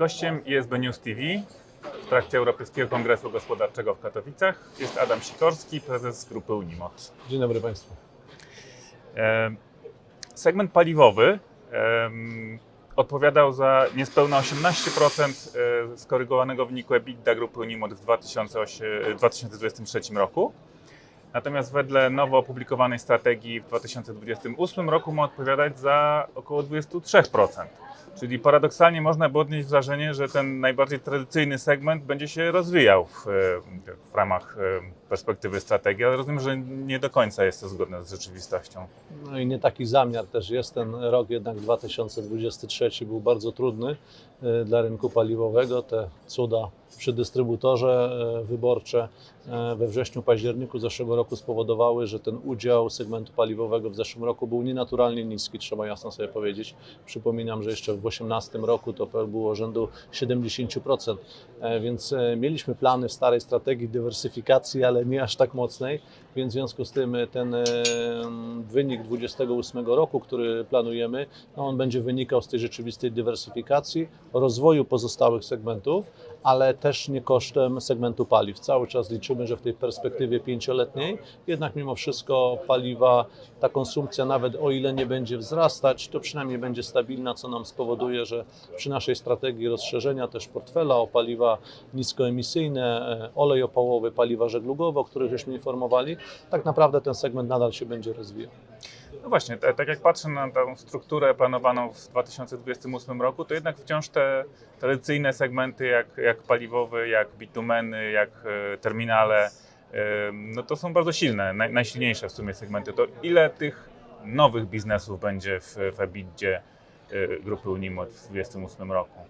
Gościem ISB News TV w trakcie Europejskiego Kongresu Gospodarczego w Katowicach jest Adam Sikorski, prezes grupy Unimot. Dzień dobry Państwu. E, Segment paliwowy em, odpowiadał za niespełna 18% e, skorygowanego wyniku EBITDA grupy Unimot w 2008 2023 roku. Natomiast wedle nowo opublikowanej strategii w 2028 roku ma odpowiadać za około 23%. Czyli paradoksalnie można by odnieść wrażenie, że ten najbardziej tradycyjny segment będzie się rozwijał w, w ramach e, perspektywy strategii, ale rozumiem, że nie do końca jest to zgodne z rzeczywistością. No i nie taki zamiar też jest. Ten rok jednak 2023 był bardzo trudny e, dla rynku paliwowego. Te cuda przy dystrybutorze e, wyborcze we wrześniu, październiku zeszłego roku spowodowały, że ten udział segmentu paliwowego w zeszłym roku był nienaturalnie niski, trzeba jasno sobie powiedzieć. Przypominam, że jeszcze w 2018 roku to było rzędu 70%, e, więc e, mieliśmy plany w starej strategii dywersyfikacji, ale nie aż tak mocnej, więc w związku z tym e, ten e, wynik 28 roku, który planujemy, no on będzie wynikał z tej rzeczywistej dywersyfikacji, rozwoju pozostałych segmentów, ale też nie kosztem segmentu paliw. Cały czas liczymy, że w tej perspektywie pięcioletniej jednak mimo wszystko paliwa, ta konsumpcja nawet o ile nie będzie wzrastać, to przynajmniej będzie stabilna, co nam spowoduje, że przy naszej strategii rozszerzenia też portfela o paliwa niskoemisyjne, e, olej opałowy, paliwa żeglugowe, o których żeśmy informowali, tak naprawdę ten segment nadal się będzie rozwijał. No właśnie, tak jak patrzę na tą strukturę planowaną w 2028 roku, to jednak wciąż te tradycyjne segmenty jak, jak paliwowy, jak bitumeny, jak e, terminale, e, no to są bardzo silne, naj, najsilniejsze w sumie segmenty. To ile tych nowych biznesów będzie w, w EBITDA e, grupy Unimot w 2028 roku?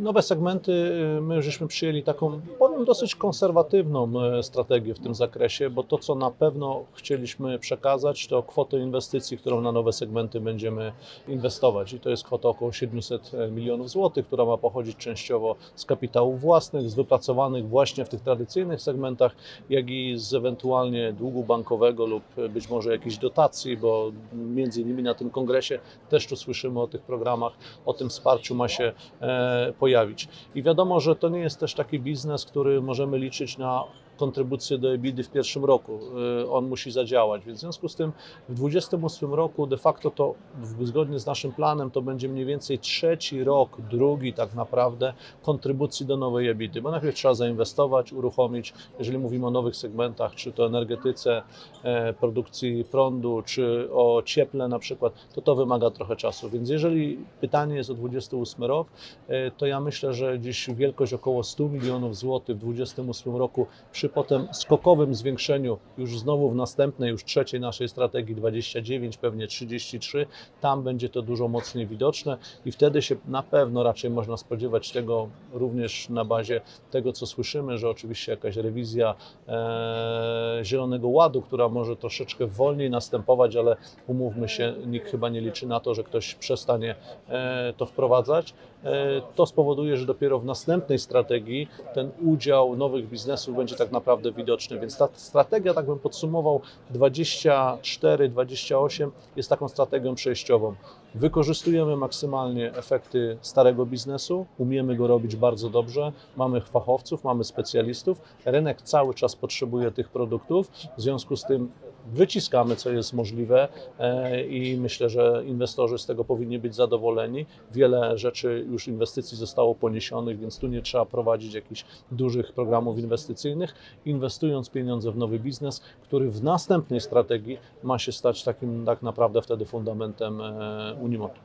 Nowe segmenty, y, my żeśmy przyjęli taką, powiem, dosyć konserwatywną e, strategię w tym zakresie, bo to, co na pewno chcieliśmy przekazać, to kwotę inwestycji, którą na nowe segmenty będziemy inwestować. I to jest kwota około 700 milionów złotych, która ma pochodzić częściowo z kapitałów własnych, z wypracowanych właśnie w tych tradycyjnych segmentach, jak i z ewentualnie długu bankowego lub być może jakichś dotacji, bo między innymi na tym kongresie też tu słyszymy o tych programach, o tym wsparciu ma się e, pojawić. I wiadomo, że to nie jest też taki biznes, który możemy liczyć na kontrybucję do EBITDA w pierwszym roku. Y, On musi zadziałać, więc w związku z tym w 2028 roku de facto to zgodnie z naszym planem to będzie mniej więcej trzeci rok, drugi tak naprawdę kontrybucji do nowej EBITDA, bo najpierw trzeba zainwestować, uruchomić, jeżeli mówimy o nowych segmentach, czy to energetyce, e, produkcji prądu, czy o cieple na przykład, to to wymaga trochę czasu. Więc jeżeli pytanie jest o 28 rok, e, to ja myślę, że gdzieś wielkość około 100 milionów złotych w 28 roku przy potem skokowym zwiększeniu już znowu w następnej, już trzeciej naszej strategii 29, pewnie 33, tam będzie to dużo mocniej widoczne i wtedy się na pewno raczej można spodziewać tego również na bazie tego, co słyszymy, że oczywiście jakaś rewizja e, Zielonego Ładu, która może troszeczkę wolniej następować, ale umówmy się, nikt chyba nie liczy na to, że ktoś przestanie e, to wprowadzać. E, to spowoduje, że dopiero w następnej strategii ten udział nowych biznesów będzie tak naprawdę widoczny. Więc ta strategia, tak bym podsumował, 24-28 jest taką strategią przejściową. Wykorzystujemy maksymalnie efekty starego biznesu, umiemy go robić bardzo dobrze, mamy fachowców, mamy specjalistów, rynek cały czas potrzebuje tych produktów, w związku z tym wyciskamy, co jest możliwe e, i myślę, że inwestorzy z tego powinni być zadowoleni. Wiele rzeczy już inwestycji zostało poniesionych, więc tu nie trzeba prowadzić jakichś dużych programów inwestycyjnych, inwestując pieniądze w nowy biznes, który w następnej strategii ma się stać takim tak naprawdę wtedy fundamentem e, Unimotu.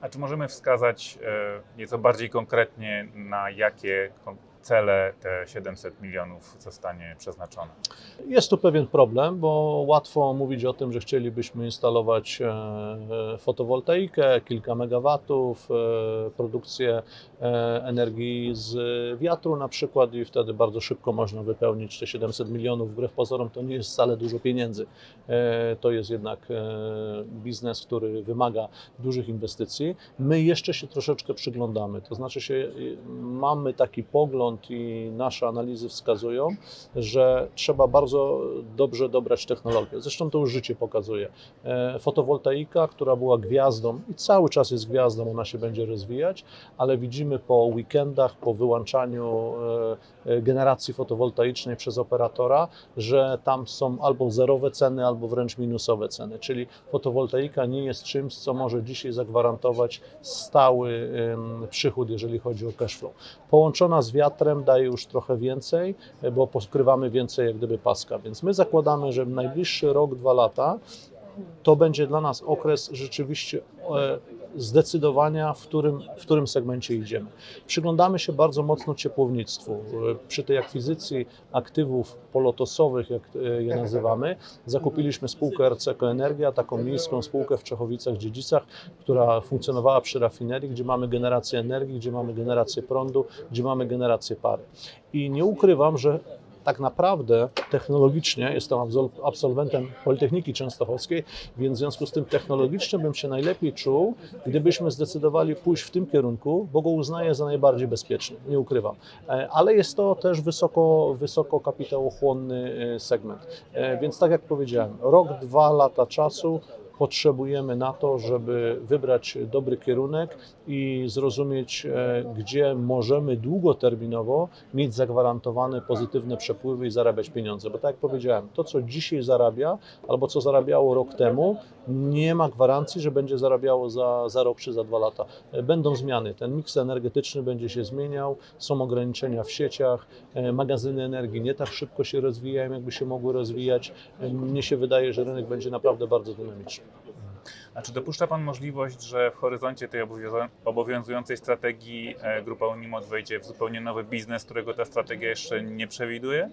A czy możemy wskazać e, nieco bardziej konkretnie, na jakie cele te 700 milionów zostanie przeznaczone? Jest tu pewien problem, bo łatwo mówić o tym, że chcielibyśmy instalować e, e, fotowoltaikę, kilka megawatów, e, produkcję energii z wiatru na przykład i wtedy bardzo szybko można wypełnić te 700 milionów. Wbrew pozorom to nie jest wcale dużo pieniędzy. To jest jednak biznes, który wymaga dużych inwestycji. My jeszcze się troszeczkę przyglądamy, to znaczy się, y, mamy taki pogląd, i nasze analizy wskazują, że trzeba bardzo dobrze dobrać technologię. Zresztą to już życie pokazuje. E, Fotowoltaika, która była gwiazdą i cały czas jest gwiazdą, ona się będzie rozwijać, ale widzimy po weekendach, po wyłączaniu e, e, generacji fotowoltaicznej przez operatora, że tam są albo zerowe ceny, albo wręcz minusowe ceny. Czyli fotowoltaika nie jest czymś, co może dzisiaj zagwarantować stały przychód, jeżeli chodzi o cash flow. Połączona z wiatrem daje już trochę więcej, bo pokrywamy więcej jak gdyby paska. Więc my zakładamy, że w najbliższy rok, dwa lata to będzie dla nas okres rzeczywiście e, zdecydowania, w którym, w którym segmencie idziemy. Przyglądamy się bardzo mocno ciepłownictwu. Przy tej akwizycji aktywów polotosowych, jak e, je nazywamy, zakupiliśmy spółkę RCK Energia, taką miejską spółkę w Czechowicach-Dziedzicach, która funkcjonowała przy rafinerii, gdzie mamy generację energii, gdzie mamy generację prądu, gdzie mamy generację pary. I nie ukrywam, że tak naprawdę technologicznie jestem absol- absolwentem Politechniki Częstochowskiej, więc w związku z tym technologicznie bym się najlepiej czuł, gdybyśmy zdecydowali pójść w tym kierunku, bo go uznaję za najbardziej bezpieczny, nie ukrywam. E, Ale jest to też wysoko, wysoko kapitałochłonny e, segment. E, Więc tak jak powiedziałem, rok, dwa lata czasu potrzebujemy na to, żeby wybrać dobry kierunek i zrozumieć, e, gdzie możemy długoterminowo mieć zagwarantowane pozytywne przepływy i zarabiać pieniądze. Bo tak jak powiedziałem, to co dzisiaj zarabia albo co zarabiało rok temu, nie ma gwarancji, że będzie zarabiało za, za rok czy za dwa lata. E, Będą zmiany. Ten miks energetyczny będzie się zmieniał, są ograniczenia w sieciach, e, magazyny energii nie tak szybko się rozwijają, jakby się mogły rozwijać. E, Mnie się wydaje, że rynek będzie naprawdę bardzo dynamiczny. A czy dopuszcza Pan możliwość, że w horyzoncie tej obowiązującej strategii grupa Unimod wejdzie w zupełnie nowy biznes, którego ta strategia jeszcze nie przewiduje?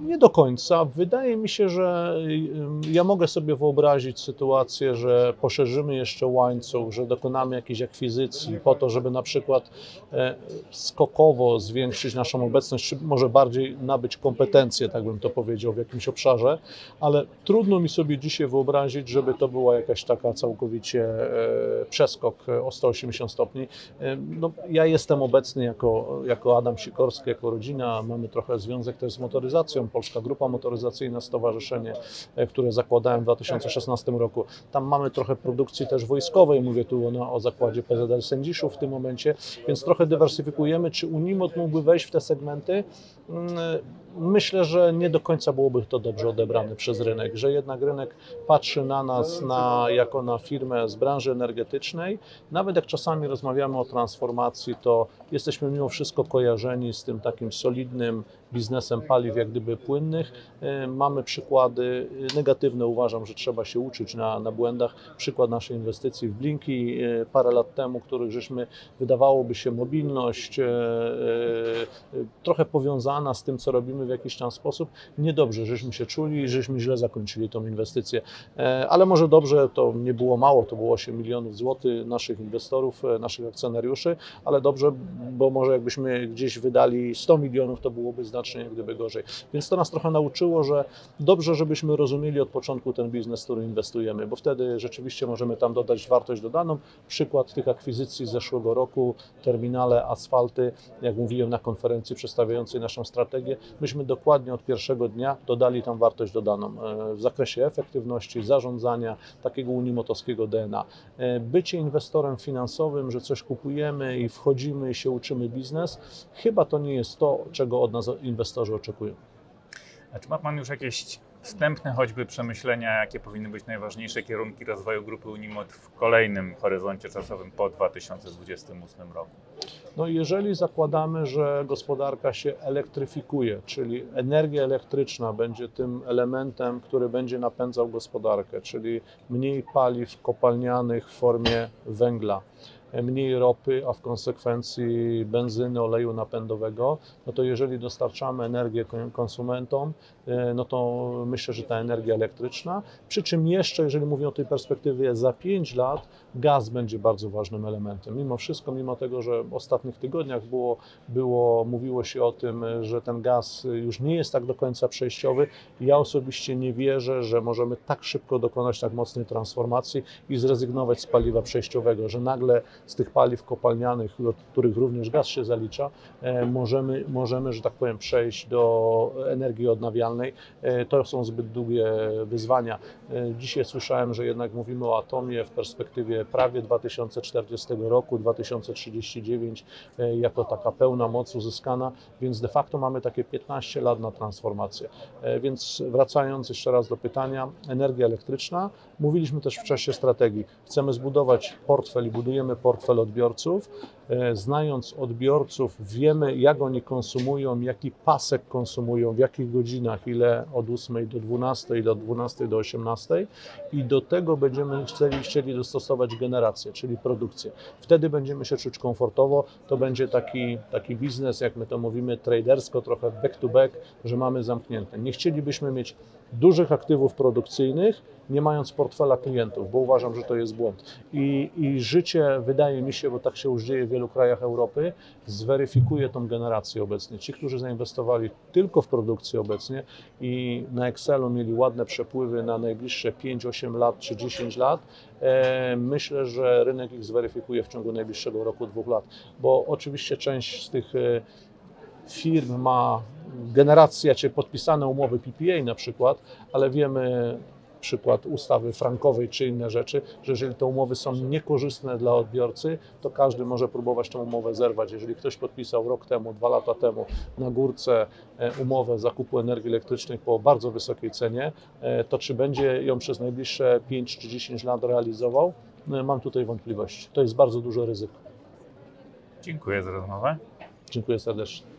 Nie do końca. Wydaje mi się, że ym, ja mogę sobie wyobrazić sytuację, że poszerzymy jeszcze łańcuch, że dokonamy jakiejś akwizycji po to, żeby na przykład e, skokowo zwiększyć naszą obecność, czy może bardziej nabyć kompetencje, tak bym to powiedział, w jakimś obszarze, ale trudno mi sobie dzisiaj wyobrazić, żeby to była jakaś taka całkowicie e, przeskok o 180 stopni. E, No, ja jestem obecny jako, jako Adam Sikorski, jako rodzina, mamy trochę związek też z motoryzacją, Polska Grupa Motoryzacyjna, stowarzyszenie, e, które zakładałem w 2016 roku. Tam mamy trochę produkcji też wojskowej, mówię tu o, o zakładzie PZL Sędziszów w tym momencie, więc trochę dywersyfikujemy. Czy Unimot mógłby wejść w te segmenty? Mm, Myślę, że nie do końca byłoby to dobrze odebrane przez rynek, że jednak rynek patrzy na nas na, jako na firmę z branży energetycznej. Nawet jak czasami rozmawiamy o transformacji, to jesteśmy mimo wszystko kojarzeni z tym takim solidnym biznesem paliw jak gdyby płynnych. E, Mamy przykłady e, negatywne, uważam, że trzeba się uczyć na, na błędach. Przykład naszej inwestycji w Blinki e, parę lat temu, których żeśmy, wydawałoby się, mobilność trochę powiązana z tym, co robimy w jakiś tam sposób. Niedobrze, żeśmy się czuli i żeśmy źle zakończyli tą inwestycję. E, Ale może dobrze, to nie było mało, to było 8 milionów złotych naszych inwestorów, e, naszych akcjonariuszy, ale dobrze, bo może jakbyśmy gdzieś wydali 100 milionów, to byłoby znacznie gdyby gorzej. Więc to nas trochę nauczyło, że dobrze, żebyśmy rozumieli od początku ten biznes, w który inwestujemy, bo wtedy rzeczywiście możemy tam dodać wartość dodaną. Przykład tych akwizycji z zeszłego roku, terminale, asfalty, jak mówiłem na konferencji przedstawiającej naszą strategię, myśmy dokładnie od pierwszego dnia dodali tam wartość dodaną e, w zakresie efektywności, zarządzania, takiego unimotowskiego DNA. E, Bycie inwestorem finansowym, że coś kupujemy i wchodzimy i się uczymy biznes, chyba to nie jest to, czego od nas inwestorzy oczekują. A czy ma Pan już jakieś wstępne choćby przemyślenia, jakie powinny być najważniejsze kierunki rozwoju grupy Unimod w kolejnym horyzoncie czasowym po 2028 roku? No jeżeli zakładamy, że gospodarka się elektryfikuje, czyli energia elektryczna będzie tym elementem, który będzie napędzał gospodarkę, czyli mniej paliw kopalnianych w formie węgla, mniej ropy, a w konsekwencji benzyny, oleju napędowego, no to jeżeli dostarczamy energię kon- konsumentom, no to myślę, że ta energia elektryczna, przy czym jeszcze, jeżeli mówię o tej perspektywie za 5 lat, gaz będzie bardzo ważnym elementem. Mimo wszystko, mimo tego, że w ostatnich tygodniach było, było, mówiło się o tym, że ten gaz już nie jest tak do końca przejściowy, ja osobiście nie wierzę, że możemy tak szybko dokonać tak mocnej transformacji i zrezygnować z paliwa przejściowego, że nagle z tych paliw kopalnianych, do których również gaz się zalicza, e, możemy, możemy, że tak powiem, przejść do energii odnawialnej. E, To są zbyt długie wyzwania. E, Dzisiaj słyszałem, że jednak mówimy o atomie w perspektywie prawie 2040 roku, 2039 e, jako taka pełna moc uzyskana, więc de facto mamy takie 15 lat na transformację. Więc wracając jeszcze raz do pytania, energia elektryczna. Mówiliśmy też w czasie strategii. Chcemy zbudować portfel i budujemy portfel odbiorców. E, Znając odbiorców, wiemy jak oni konsumują, jaki pasek konsumują, w jakich godzinach, ile od 8 do 12, ile od 12 do 18 i do tego będziemy chcieli, chcieli dostosować generację, czyli produkcję. Wtedy będziemy się czuć komfortowo. To będzie taki, taki biznes, jak my to mówimy, tradersko, trochę back to back, że mamy zamknięte. Nie chcielibyśmy mieć dużych aktywów produkcyjnych, nie mając portfela klientów, bo uważam, że to jest błąd. I, I życie, wydaje mi się, bo tak się już dzieje wielu krajach Europy, zweryfikuje tą generację obecnie. Ci, którzy zainwestowali tylko w produkcję obecnie i na Excelu mieli ładne przepływy na najbliższe 5-8 lat czy 10 lat, e, myślę, że rynek ich zweryfikuje w ciągu najbliższego roku, dwóch lat. Bo oczywiście część z tych e, firm ma generację, czy podpisane umowy PPA na przykład, ale wiemy, przykład ustawy frankowej czy inne rzeczy, że jeżeli te umowy są niekorzystne dla odbiorcy, to każdy może próbować tę umowę zerwać. Jeżeli ktoś podpisał rok temu, dwa lata temu na górce e, umowę zakupu energii elektrycznej po bardzo wysokiej cenie, e, to czy będzie ją przez najbliższe 5 czy 10 lat realizował? E, Mam tutaj wątpliwości. To jest bardzo duże ryzyko. Dziękuję za rozmowę. Dziękuję serdecznie.